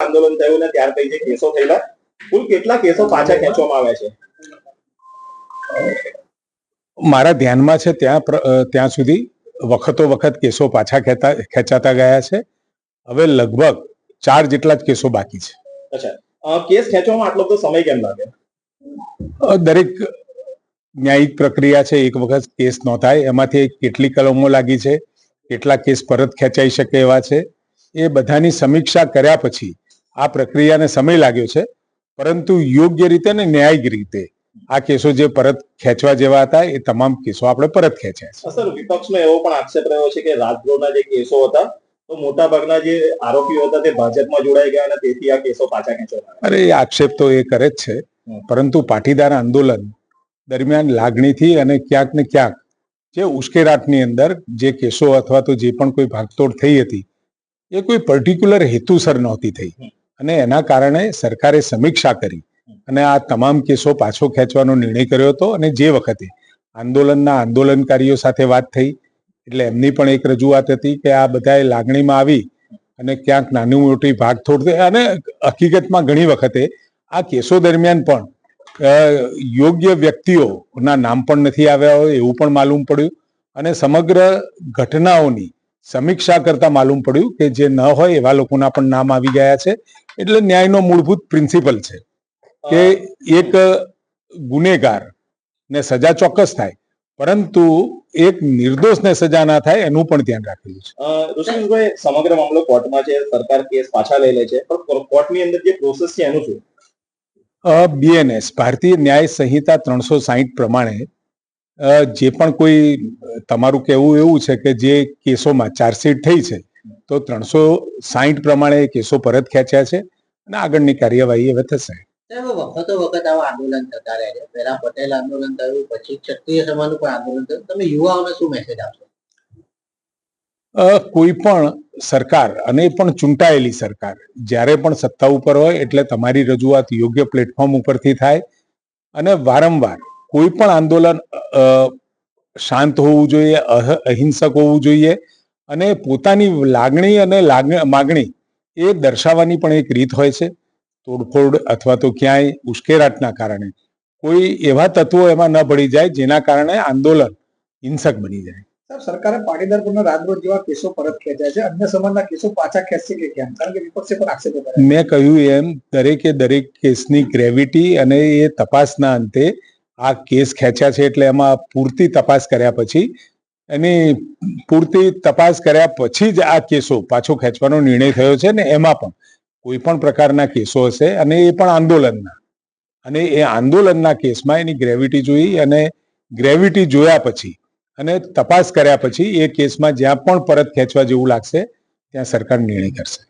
આંદોલન થયું ને ત્યાર પછી જે કેસો થયેલા કુલ કેટલા કેસો પાછા ખેંચવામાં આવ્યા છે? મારા ધ્યાનમાં છે ત્યાં ત્યાં સુધી વખતો વખત કેસો પાછા ખેતા ખેંચાતા ગયા છે. હવે લગભગ ચાર જેટલા જ કેસો બાકી છે. અચ્છા. કેસ ખેંચવામાં આટલો બધો સમય કેમ લાગે દરેક ન્યાયિક પ્રક્રિયા છે એક વખત કેસ નોંધાય એમાંથી કેટલી કલમો લાગી છે કેટલા કેસ પરત ખેંચાઈ શકે એવા છે. એ બધાની સમીક્ષા કર્યા પછી આ પ્રક્રિયાને સમય લાગ્યો છે. પરંતુ યોગ્ય રીતે અને ન્યાયિક રીતે આ કેસો જે પરત ખેંચવા જેવા હતા એ તમામ કેસો આપણે પરત ખેંચ્યા સર વિપક્ષનો એવો પણ આક્ષેપ રહ્યો છે કે રાજદ્રોહના જે કેસો હતા તો મોટા ભાગના જે આરોપીઓ હતા તે ભાજપમાં જોડાઈ ગયા અને તેથી આ કેસો પાછા ખેંચવામાં અરે એ આક્ષેપ તો એ કરે જ છે. પરંતુ પાટીદાર આંદોલન દરમિયાન લાગણીથી અને ક્યાંક ને ક્યાંક જે ઉશ્કેરાટની અંદર જે કેસો અથવા તો જે પણ કોઈ ભાગતોડ થઈ હતી એ કોઈ પર્ટિક્યુલર હેતુસર નહોતી થઈ. અને એના કારણે સરકારે સમીક્ષા કરી અને આ તમામ કેસો પાછો ખેંચવાનો નિર્ણય કર્યો હતો અને જે વખતે આંદોલનના આંદોલનકારીઓ સાથે વાત થઈ, એટલે એમની પણ એક રજૂઆત હતી કે આ બધાએ લાગણીમાં આવી અને ક્યાંક નાની મોટી ભાગતોડ થઈ અને હકીકતમાં ઘણી વખતે આ કેસો દરમિયાન પણ યોગ્ય વ્યક્તિઓના નામ પણ નથી આવ્યા હોય એવું પણ માલુમ પડ્યું અને સમગ્ર ઘટનાઓની સમીક્ષા કરતા માલુમ પડ્યું કે જે ન હોય એવા લોકોના પણ નામ આવી ગયા છે. એટલે ન્યાયનો મૂળભૂત પ્રિન્સિપલ છે કે એક ગુનેગાર ને સજા ચોક્કસ થાય પરંતુ એક નિર્દોષને સજા ના થાય એનું પણ ધ્યાન રાખેલું છે. ઋષિભાઈ સમગ્ર મામલો કોર્ટમાં છે સરકાર કેસ પાછા લઈ લે છે પણ કોર્ટની અંદર જે પ્રોસેસ છે એનું શું? બીએનએસ ભારતીય ન્યાય સંહિતા ત્રણસો સાહીઠ પ્રમાણે જે પણ કોઈ તમારું કહેવું એવું છે કે જે કેસોમાં ચાર્જશીટ થઈ છે તો ત્રણસો સાહીઠ પ્રમાણે કેસો પરત ખેંચ્યા છે અને આગળની કાર્યવાહી હવે થશે. વખતો વખત આવા આંદોલન થતા રહે છે. પહેલા પટેલ આંદોલન થયું પછી ક્ષત્રિય સમાજનું પણ આંદોલન થયું. તમે યુવાઓને શું મેસેજ આપશો? અ, કોઈ પણ સરકાર અને પણ ચૂંટાયેલી સરકાર જ્યારે પણ સત્તા ઉપર હોય એટલે તમારી રજૂઆત યોગ્ય પ્લેટફોર્મ ઉપરથી થાય અને વારંવાર કોઈ પણ આંદોલન શાંત હોવું જોઈએ અહ- અહિંસક હોવું જોઈએ અને પોતાની લાગણી અને માગણી એ દર્શાવવાની પણ એક રીત હોય છે. તોડફોડ અથવા તો ક્યાંય ઉશ્કેરાટના કારણે. કોઈ એવા તત્વો એમાં ન ભળી જાય જેના કારણે આંદોલન હિંસક બની જાય. સર સરકારે પાટીદાર પુરના રાજદ્રોહ જેવા કેસો પરત ખેંચ્યા છે. અન્ય સમાજના કેસો પાછા ખેંચશે કે કેમ? કારણ કે વિપક્ષે પણ આક્ષેપો કર્યા મેં કહ્યું એમ દરેકે દરેક કેસની ગ્રેવિટી અને એ તપાસના અંતે આ કેસ ખેંચ્યા છે એટલે એમાં પૂરતી તપાસ કર્યા પછી, એની પૂરતી તપાસ કર્યા પછી જ આ કેસો પાછો ખેંચવાનો નિર્ણય થયો છે ને એમાં પણ કોઈ પણ પ્રકારના કેસો હશે અને એ પણ આંદોલનના. અને એ આંદોલનના કેસમાં એની ગ્રેવિટી જોઈ અને ગ્રેવિટી જોયા પછી અને તપાસ કર્યા પછી એ કેસમાં જ્યાં પણ પરત ખેંચવા જેવું લાગશે, ત્યાં સરકાર નિર્ણય કરશે.